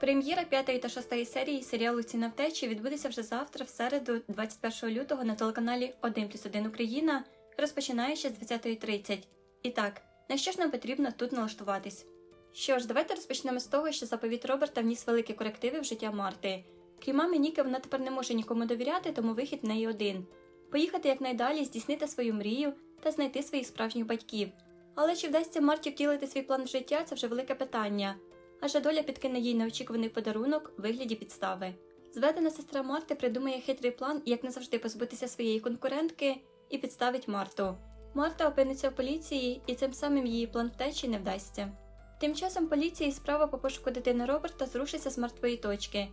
Прем'єра п'ятої та шостої серії серіалу Ціна втечі відбудеться вже завтра, в середу, 21 лютого, на телеканалі 1 плюс 1 Україна, розпочинаючи з 20.30. І так, на що ж нам потрібно тут налаштуватись? Що ж, давайте розпочнемо з того, що заповіт Роберта вніс великі корективи в життя Марти. Крім мами Ніки, вона тепер не може нікому довіряти, тому вихід в неї один поїхати якнайдалі, здійснити свою мрію та знайти своїх справжніх батьків. Але чи вдасться Марті втілити свій план в життя, це вже велике питання. Адже доля підкине їй неочікуваний подарунок у вигляді підстави. Зведена сестра Марти придумає хитрий план, як не завжди позбутися своєї конкурентки, і підставить Марту. Марта опиниться в поліції, і цим самим її план втечі не вдасться. Тим часом поліції справа по пошуку дитини Роберта зрушиться з мертвої точки.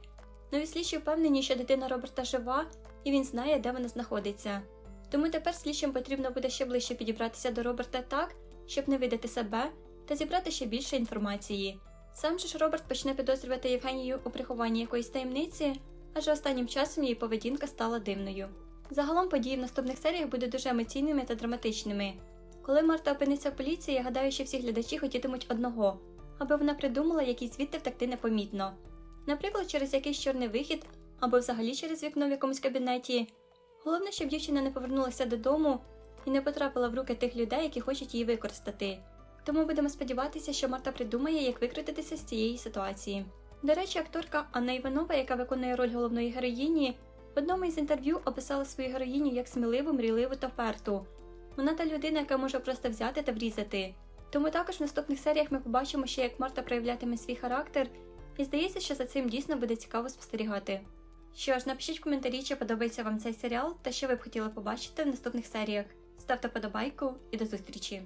Нові слідчі впевнені, що дитина Роберта жива, і він знає, де вона знаходиться. Тому тепер слідчим потрібно буде ще ближче підібратися до Роберта так, щоб не видати себе та зібрати ще більше інформації. Сам же ж Роберт почне підозрювати Євгенію у прихованні якоїсь таємниці, адже останнім часом її поведінка стала дивною. Загалом події в наступних серіях будуть дуже емоційними та драматичними. Коли Марта опиниться в поліції, я гадаю, що всі глядачі хотітимуть одного, аби вона придумала, як їй звідти втекти непомітно. Наприклад, через якийсь чорний вихід або взагалі через вікно в якомусь кабінеті. Головне, щоб дівчина не повернулася додому і не потрапила в руки тих людей, які хочуть її використати. Тому будемо сподіватися, що Марта придумає, як викрутитися з цієї ситуації. До речі, акторка Анна Іванова, яка виконує роль головної героїні, в одному із інтерв'ю описала свою героїню як сміливу, мрійливу та вперту. Вона та людина, яка може просто взяти та врізати. Тому також в наступних серіях ми побачимо ще, як Марта проявлятиме свій характер, і здається, що за цим дійсно буде цікаво спостерігати. Що ж, напишіть в коментарі, чи подобається вам цей серіал та що ви б хотіли побачити в наступних серіях. Ставте подобайку і до зустрічі!